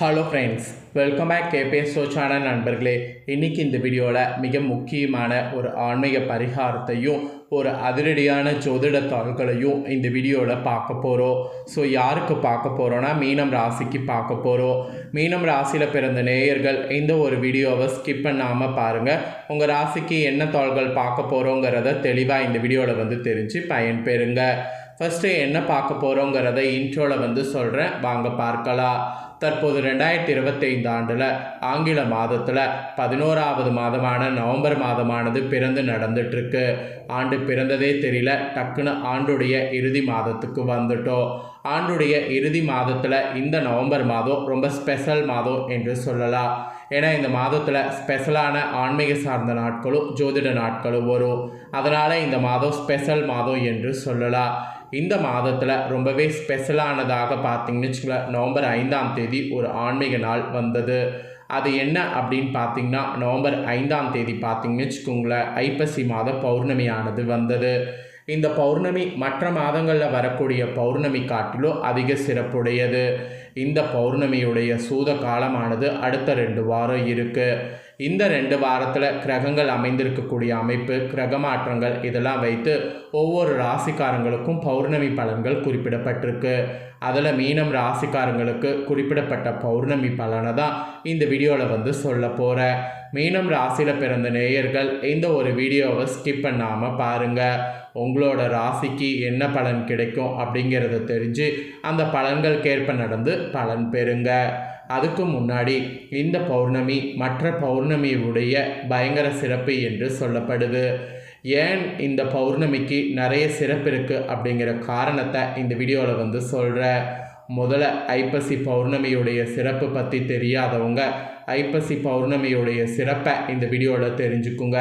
Hello friends welcome back KPS channel நண்பர்களே. இன்றைக்கி இந்த வீடியோவில் மிக முக்கியமான ஒரு ஆன்மீக பரிகாரத்தையும் ஒரு அதிரடியான ஜோதிட தாள்களையும் இந்த வீடியோவில் பார்க்க போகிறோம் ஸோ யாருக்கு பார்க்க போகிறோன்னா மீனம் ராசிக்கு பார்க்க போகிறோம் மீனம் ராசியில் பிறந்த நேயர்கள் இந்த ஒரு வீடியோவை ஸ்கிப் பண்ணாமல் பாருங்கள் உங்கள் ராசிக்கு என்ன தாள்கள் பார்க்க போகிறோங்கிறத தெளிவாக இந்த வீடியோவில் வந்து தெரிஞ்சு பயன்பெறுங்க. ஃபஸ்ட்டு என்ன பார்க்க போகிறோங்கிறத இன்ட்ரோவில் வந்து சொல்கிறேன் வாங்க பார்க்கலாம். தற்போது ரெண்டாயிரத்தி இருபத்தைந்து ஆண்டில் ஆங்கில மாதத்தில் பதினோராவது மாதமான நவம்பர் மாதமானது பிறந்து நடந்துட்டுருக்கு ஆண்டு பிறந்ததே தெரியல டக்குன்னு ஆண்டுடைய இறுதி மாதத்துக்கு வந்துட்டோம் ஆண்டுடைய இறுதி மாதத்தில் இந்த நவம்பர் மாதம் ரொம்ப ஸ்பெஷல் மாதம் என்று சொல்லலாம். ஏன்னா இந்த மாதத்தில் ஸ்பெஷலான ஆன்மீக சார்ந்த நாட்களும் ஜோதிட நாட்களும் வரும். அதனால் இந்த மாதம் ஸ்பெஷல் மாதம் என்று சொல்லலாம். இந்த மாதத்தில் ரொம்பவே ஸ்பெஷலானதாக பார்த்தீங்கன்னு வச்சுக்கோங்களேன் நவம்பர் ஐந்தாம் தேதி ஒரு ஆன்மீக நாள் வந்தது. அது என்ன அப்படின்னு பார்த்தீங்கன்னா நவம்பர் ஐந்தாம் தேதி பார்த்தீங்கன்னு வச்சுக்கோங்களேன் ஐப்பசி மாத பௌர்ணமியானது வந்தது. இந்த பௌர்ணமி மற்ற மாதங்களில் வரக்கூடிய பௌர்ணமி காட்டிலும் அதிக சிறப்புடையது. இந்த பௌர்ணமியுடைய சூத காலமானது அடுத்த ரெண்டு வாரம் இருக்குது இந்த ரெண்டு வாரத்தில் கிரகங்கள் அமைந்திருக்கக்கூடிய அமைப்பு கிரக மாற்றங்கள் இதெல்லாம் வைத்து ஒவ்வொரு ராசிக்காரங்களுக்கும் பௌர்ணமி பலன்கள் குறிப்பிடப்பட்டிருக்கு. அதில் மீனம் ராசிக்காரங்களுக்கு குறிப்பிடப்பட்ட பௌர்ணமி பலனை தான் இந்த வீடியோவில் வந்து சொல்ல போகிறேன் மீனம் ராசியில் பிறந்த நேயர்கள் இந்த ஒரு வீடியோவை ஸ்கிப் பண்ணாமல் பாருங்கள் உங்களோட ராசிக்கு என்ன பலன் கிடைக்கும் அப்படிங்கிறத தெரிஞ்சு அந்த பலன்களுக்கேற்ப நடந்து பலன் பெறுங்க. அதுக்கு முன்னாடி இந்த பௌர்ணமி மற்ற பௌர்ணமியுடைய பயங்கர சிறப்பு என்று சொல்லப்படுது. ஏன் இந்த பௌர்ணமிக்கு நிறைய சிறப்பு இருக்குது அப்படிங்கிற காரணத்தை இந்த வீடியோவில் வந்து சொல்கிறேன் முதல்ல ஐப்பசி பௌர்ணமியுடைய சிறப்பு பற்றி தெரியாதவங்க ஐப்பசி பௌர்ணமியுடைய சிறப்பை இந்த வீடியோவில் தெரிஞ்சுக்குங்க.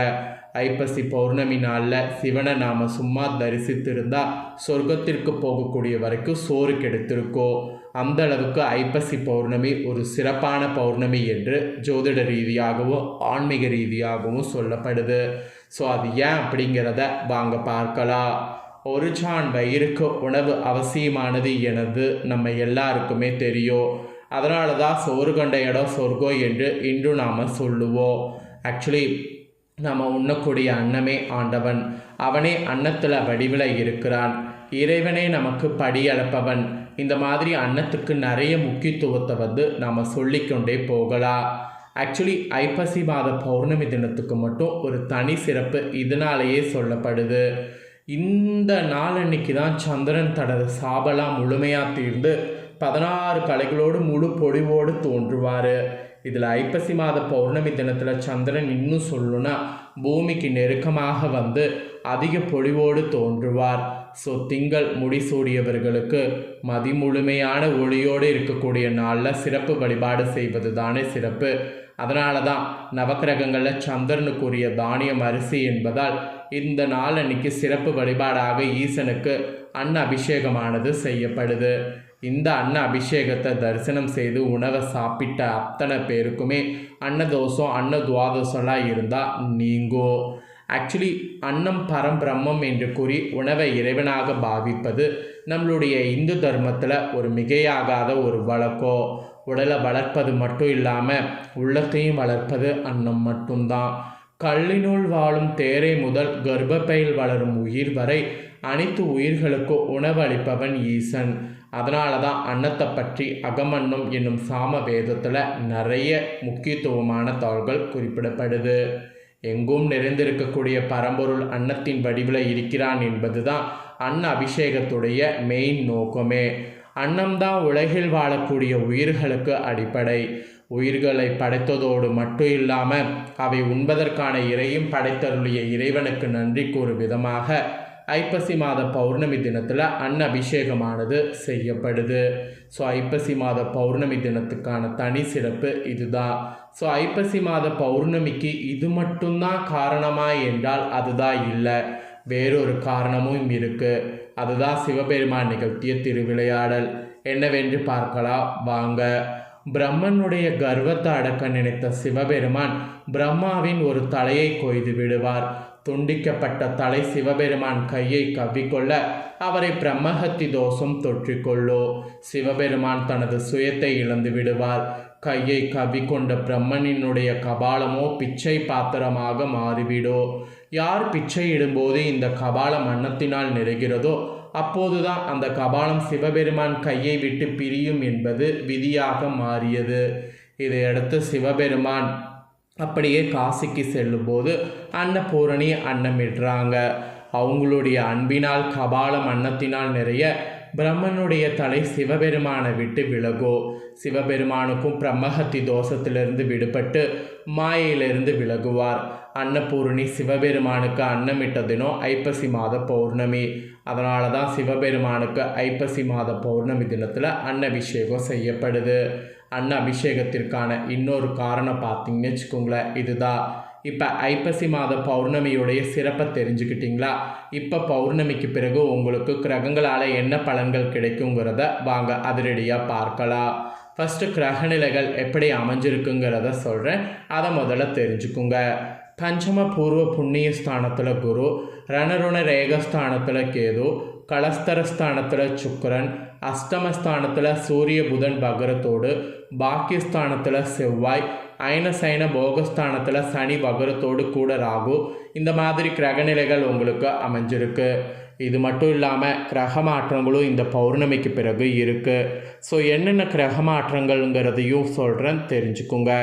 ஐப்பசி பௌர்ணமி நாளில் சிவனை நாம் சும்மா தரிசித்திருந்தால் சொர்க்கத்திற்கு போகக்கூடிய வரைக்கும் சோறு கெடுத்திருக்கோ. அந்த அளவுக்கு ஐப்பசி பௌர்ணமி ஒரு சிறப்பான பௌர்ணமி என்று ஜோதிட ரீதியாகவும் ஆன்மீக ரீதியாகவும் சொல்லப்படுது. ஸோ அது ஏன் அப்படிங்கிறத வாங்க பார்க்கலாம். ஒரு சான் வயிறுக்கு உணவு அவசியமானது எனது நம்ம எல்லாருக்குமே தெரியும். அதனால தான் சோறு கண்ட இடம் சொர்க்கம் என்று இன்று நாம் சொல்லுவோம். ஆக்சுவலி நம்ம உண்ணக்கூடிய அன்னமே ஆண்டவன். அவனே அன்னத்தில் வடிவில் இருக்கிறான். இறைவனே நமக்கு படி அளப்பவன் இந்த மாதிரி அன்னத்துக்கு நிறைய முக்கியத்துவத்தை வந்து நம்ம சொல்லிக்கொண்டே போகலாம் ஆக்சுவலி ஐப்பசி மாத பௌர்ணமி தினத்துக்கு மட்டும் ஒரு தனி சிறப்பு இதனாலேயே சொல்லப்படுது. இந்த நாளன்னைக்கு தான் சந்திரன் தனது சாபலாம் முழுமையாக தீர்ந்து பதினாறு கலைகளோடு முழு பொடிவோடு தோன்றுவார். இதில் ஐப்பசி மாத பௌர்ணமி தினத்தில் சந்திரன் இன்னும் சொல்லணும்னா பூமிக்கு நெருக்கமாக வந்து அதிக பொழிவோடு தோன்றுவார். ஸோ திங்கள் முடிசூடியவர்களுக்கு மதிமுழுமையான ஒளியோடு இருக்கக்கூடிய நாளில் சிறப்பு வழிபாடு செய்வது தானே சிறப்பு. அதனால தான் நவக்கிரகங்களில் சந்திரனுக்குரிய தானியம் அரிசி என்பதால் இந்த நாள் அன்னைக்கு சிறப்பு வழிபாடாக ஈசனுக்கு அன்ன அபிஷேகமானது செய்யப்படுது. இந்த அன்ன அபிஷேகத்தை தரிசனம் செய்து உணவை சாப்பிட்ட அத்தனை பேருக்குமே அன்னதோஷம் அன்ன துவாதோஷம்லாம் இருந்தால் நீங்கோ. ஆக்சுவலி அன்னம் பரம்பிரம்மம் என்று கூறி உணவை இறைவனாக பாவிப்பது நம்மளுடைய இந்து தர்மத்தில் ஒரு மிகையாகாத ஒரு வழக்கம் உடலை வளர்ப்பது மட்டும் இல்லாமல் உள்ளத்தையும் வளர்ப்பது அன்னம் மட்டும்தான். கல்லினுள் வாழும் தேரை முதல் கர்ப்பப்பையில் வளரும் உயிர் வரை அனைத்து உயிர்களுக்கும் உணவளிப்பவன் ஈசன். அதனால தான் அன்னத்தை பற்றி அகமன்னம் என்னும் சாம வேதத்தில் நிறைய முக்கியத்துவமான தாள்கள் குறிப்பிடப்படுது. எங்கும் நிறைந்திருக்கக்கூடிய பரம்பொருள் அன்னத்தின் வடிவில் இருக்கிறான் என்பது தான் அன்ன அபிஷேகத்துடைய மெயின் நோக்கமே. அன்னம்தான் உலகில் வாழக்கூடிய உயிர்களுக்கு அடிப்படை. உயிர்களை படைத்ததோடு மட்டும் இல்லாமல் அவை உண்பதற்கான இறையும் படைத்தருளிய இறைவனுக்கு நன்றி கூறும் விதமாக ஐப்பசி மாத பௌர்ணமி தினத்தில் அன்ன அபிஷேகமானது செய்யப்படுது. ஸோ ஐப்பசி மாத பௌர்ணமி தினத்துக்கான தனி சிறப்பு இதுதான் ஸோ ஐப்பசி மாத பௌர்ணமிக்கு இது மட்டும்தான் காரணமா என்றால் அதுதான் இல்லை. வேறொரு காரணமும் இருக்குது அதுதான் சிவபெருமான் நிகழ்த்திய திருவிளையாடல். என்னவென்று பார்க்கலாம்? வாங்க. பிரம்மனுடைய கர்வத்தை அடக்க நினைத்த சிவபெருமான் பிரம்மாவின் ஒரு தலையை கொய்து விடுவார். துண்டிக்கப்பட்ட தலை சிவபெருமான் கையை கவ்விக்கொள்ள அவரை பிரம்மஹத்தி தோஷம் தொற்றிக்கொள்ளோ. சிவபெருமான் தனது சுயத்தை இழந்து விடுவார். கையை கவிக்கொண்ட பிரம்மனினுடைய கபாலமோ பிச்சை பாத்திரமாக மாறிவிடோ. யார் பிச்சை இடும்போது இந்த கபாலம் அன்னத்தினால் நிறைகிறதோ அப்போதுதான் அந்த கபாலம் சிவபெருமான் கையை விட்டு பிரியும் என்பது விதியாக மாறியது. இதையடுத்து சிவபெருமான் அப்படியே காசிக்கு செல்லும்போது அன்னபூரணி அன்னமிடுறாங்க. அவங்களுடைய அன்பினால் கபாலம் அன்னத்தினால் நிறைய பிரம்மனுடைய தலை சிவபெருமானை விட்டு விலகோ சிவபெருமானுக்கும் பிரம்மஹத்தி தோஷத்திலிருந்து விடுபட்டு மாயையிலிருந்து விலகுவார். அன்னபூரணி சிவபெருமானுக்கு அன்னமிட்ட தினம் ஐப்பசி மாத பௌர்ணமி. அதனால தான் சிவபெருமானுக்கு ஐப்பசி மாத பௌர்ணமி தினத்தில் அன்னபிஷேகம் செய்யப்படுது. அன்ன அபிஷேகத்திற்கான இன்னொரு காரணம் பார்த்தீங்கன்னு வச்சுக்கோங்களேன் இதுதான். இப்போ ஐப்பசி மாத பௌர்ணமியுடைய சிறப்பை தெரிஞ்சுக்கிட்டீங்களா? இப்போ பௌர்ணமிக்கு பிறகு உங்களுக்கு கிரகங்களால் என்ன பலன்கள் கிடைக்குங்கிறத வாங்க அதிரடியாக பார்க்கலாம். ஃபஸ்ட்டு கிரகநிலைகள் எப்படி அமைஞ்சிருக்குங்கிறத சொல்கிறேன் அதை முதல்ல தெரிஞ்சுக்குங்க. பஞ்சம பூர்வ புண்ணியஸ்தானத்தில் குரு ரணருண ரேகஸ்தானத்தில் கேது கலஸ்தரஸ்தானத்தில் சுக்கரன் அஷ்டமஸ்தானத்தில் சூரிய புதன் பகரத்தோடு பாக்கியஸ்தானத்தில் செவ்வாய் அயனசைன போகஸ்தானத்தில் சனி வகரத்தோடு கூட ராகு இந்த மாதிரி கிரகநிலைகள் உங்களுக்கு அமைஞ்சிருக்கு இது மட்டும் இல்லாமல் கிரக மாற்றங்களும் இந்த பௌர்ணமிக்கு பிறகு இருக்குது ஸோ என்னென்ன கிரக மாற்றங்கள்ங்கிறதையும் சொல்கிறேன் தெரிஞ்சுக்குங்க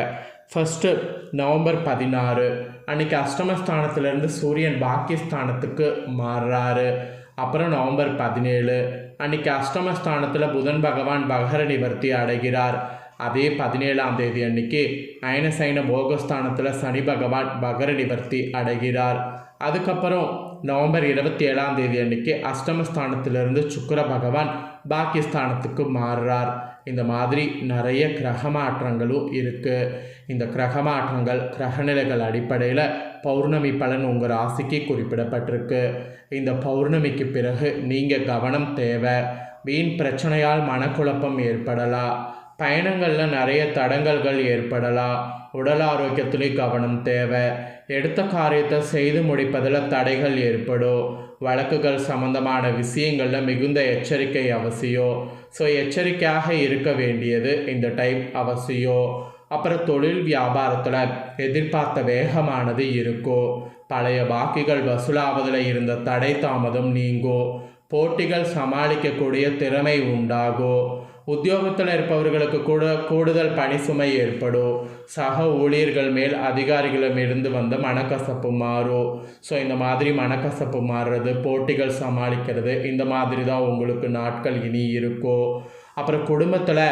ஃபஸ்ட்டு நவம்பர் பதினாறு அன்றைக்கி அஷ்டமஸ்தானத்துலேருந்து சூரியன் பாக்கியஸ்தானத்துக்கு மாறுறாரு. அப்புறம் நவம்பர் பதினேழு. அன்றைக்கி அஷ்டமஸ்தானத்தில் புதன் பகவான் பகர நிவர்த்தி அடைகிறார். அதே பதினேழாம் தேதி அன்னைக்கு அயனசைன போகஸ்தானத்தில் சனி பகவான் பகர நிவர்த்தி அடைகிறார். அதுக்கப்புறம் நவம்பர் இருபத்தி ஏழாம் தேதி அன்னைக்கு அஷ்டமஸ்தானத்திலிருந்து சுக்கர பகவான் பாக்கியஸ்தானத்துக்கு மாறுறார். இந்த மாதிரி நிறைய கிரக மாற்றங்களும் இருக்குது இந்த கிரக மாற்றங்கள் கிரகநிலைகள் அடிப்படையில் பௌர்ணமி பலன் உங்கள் ராசிக்கு குறிப்பிடப்பட்டிருக்கு. இந்த பௌர்ணமிக்கு பிறகு நீங்கள் கவனம் தேவை. வீண் பிரச்சனையால் மனக்குழப்பம் ஏற்படலாம். பயணங்களில் நிறைய தடங்கல்கள் ஏற்படலாம். உடல் ஆரோக்கியத்திலையும் கவனம் தேவை. எடுத்த காரியத்தை செய்து முடிப்பதில் தடைகள் ஏற்படும். வழக்குகள் சம்பந்தமான விஷயங்களில் மிகுந்த எச்சரிக்கை அவசியம் ஸோ எச்சரிக்கையாக இருக்க வேண்டியது இந்த டைம் அவசியம் அப்புறம் தொழில் வியாபாரத்தில் எதிர்பார்த்த வேகமானது இருக்கும் பழைய பாக்கிகள் வசூலாவதில் இருந்த தடை தாமதம் நீங்கும் போட்டிகள் சமாளிக்கக்கூடிய திறமை உண்டாகும் உத்தியோகத்தில் இருப்பவர்களுக்கு கூட கூடுதல் பணி சுமை ஏற்படும். சக ஊழியர்கள் மேல் அதிகாரிகளிடமிருந்து வந்த மனக்கசப்பு மாறும். ஸோ இந்த மாதிரி மனக்கசப்பு மாறுறது போட்டிகள் சமாளிக்கிறது இந்த மாதிரி தான் உங்களுக்கு நாட்கள் இனி இருக்கும் அப்புறம் குடும்பத்தில்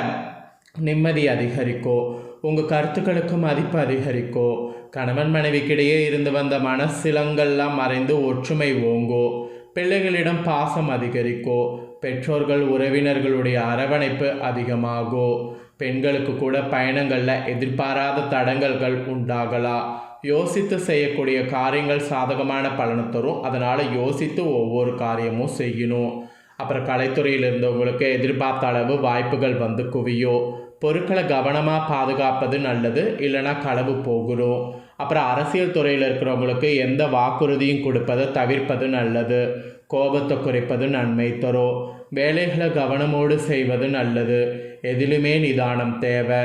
நிம்மதி அதிகரிக்கும் உங்கள் கருத்துக்களுக்கு மதிப்பு அதிகரிக்கும் கணவன் மனைவிக்கிடையே இருந்து வந்த மனசிலங்கள்லாம் மறைந்து ஒற்றுமை ஓங்கும் பிள்ளைகளிடம் பாசம் அதிகரிக்கும் பெற்றோர்கள் உறவினர்களுடைய அரவணைப்பு அதிகமாகும் பெண்களுக்கு கூட பயணங்களில் எதிர்பாராத தடங்கல்கள் உண்டாகலாம் யோசித்து செய்யக்கூடிய காரியங்கள் சாதகமான பலனை தரும். அதனால் யோசித்து ஒவ்வொரு காரியமும் செய்யணும். அப்புறம் கலைத்துறையில் இருந்தவங்களுக்கு எதிர்பார்த்த அளவு வாய்ப்புகள் வந்து குவியும். பொருட்களை கவனமாக பாதுகாப்பது நல்லது. இல்லைனா களவு போகிறோம் அப்புறம் அரசியல் துறையில் இருக்கிறவங்களுக்கு எந்த வாக்குறுதியும் கொடுப்பதை தவிர்ப்பது நல்லது. கோபத்தை குறைப்பது நன்மை தரும் வேலைகளை கவனமோடு செய்வது நல்லது. எதிலுமே நிதானம் தேவை.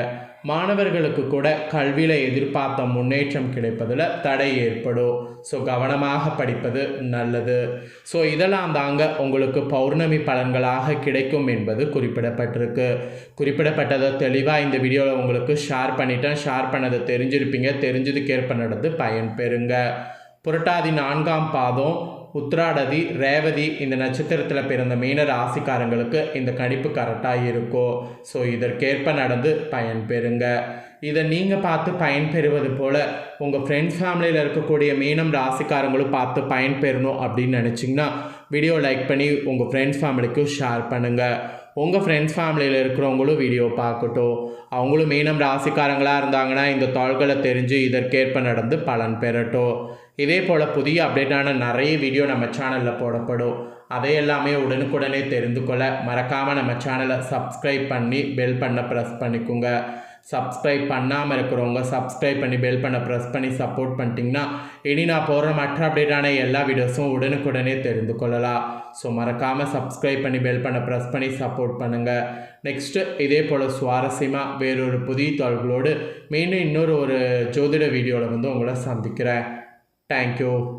மாணவர்களுக்கு கூட கல்வியில் எதிர்பார்த்த முன்னேற்றம் கிடைப்பதில் தடை ஏற்படும் ஸோ கவனமாக படிப்பது நல்லது. ஸோ இதெல்லாம் தாங்க உங்களுக்கு பௌர்ணமி பலன்களாக கிடைக்கும் என்பது குறிப்பிடப்பட்டிருக்கு. குறிப்பிடப்பட்டதை தெளிவாக இந்த வீடியோவில் உங்களுக்கு ஷேர் பண்ணிட்டேன். ஷேர் பண்ணதை தெரிஞ்சிருப்பீங்க. தெரிஞ்சதுக்கேற்ப நடந்து பயன் பெறுங்க. புரட்டாதி நான்காம் பாதம் உத்ராடதி ரேவதி இந்த நட்சத்திரத்தில் பிறந்த மீன ராசிக்காரங்களுக்கு இந்த கணிப்பு கரெக்டாக இருக்கும் ஸோ இதற்கேற்ப நடந்து பயன் பெறுங்க. இதை நீங்கள் பார்த்து பயன் பெறுவது போல் உங்கள் ஃப்ரெண்ட்ஸ் ஃபேமிலியில் இருக்கக்கூடிய மீனம் ராசிக்காரங்களும் பார்த்து பயன் பெறணும் அப்படின்னு நினச்சிங்கன்னா வீடியோ லைக் பண்ணி உங்கள் ஃப்ரெண்ட்ஸ் ஃபேமிலிக்கும் ஷேர் பண்ணுங்கள் உங்கள் ஃப்ரெண்ட்ஸ் ஃபேமிலியில் இருக்கிறவங்களும் வீடியோ பார்க்கட்டும். அவங்களும் மீனம் ராசிக்காரங்களாக இருந்தாங்கன்னா இந்த தாள்களை தெரிஞ்சு இதற்கேற்ப நடந்து பலன் பெறட்டும். இதே போல் புதிய அப்டேட்டான நிறைய வீடியோ நம்ம சேனலில் போடப்படும். அதை எல்லாமே உடனுக்குடனே தெரிந்து கொள்ள மறக்காமல் நம்ம சேனலை சப்ஸ்கிரைப் பண்ணி பெல் பண்ண ப்ரெஸ் பண்ணிக்கோங்க. சப்ஸ்கிரைப் பண்ணாமல் இருக்கிறவங்க சப்ஸ்கிரைப் பண்ணி பெல் பண்ண ப்ரெஸ் பண்ணி சப்போர்ட் பண்ணிட்டிங்கன்னா இனி நான் போடுற மற்ற அப்டேட்டான எல்லா வீடியோஸும் உடனுக்குடனே தெரிந்து கொள்ளலாம். ஸோ மறக்காமல் சப்ஸ்கிரைப் பண்ணி பெல் பண்ண ப்ரெஸ் பண்ணி சப்போர்ட் பண்ணுங்கள் நெக்ஸ்ட்டு இதே போல் சுவாரஸ்யமாக வேறொரு புதிய தாள்களோடு மீண்டும் இன்னொரு ஒரு ஜோதிட வீடியோவில் வந்து உங்களை சந்திக்கிறேன். Thank you.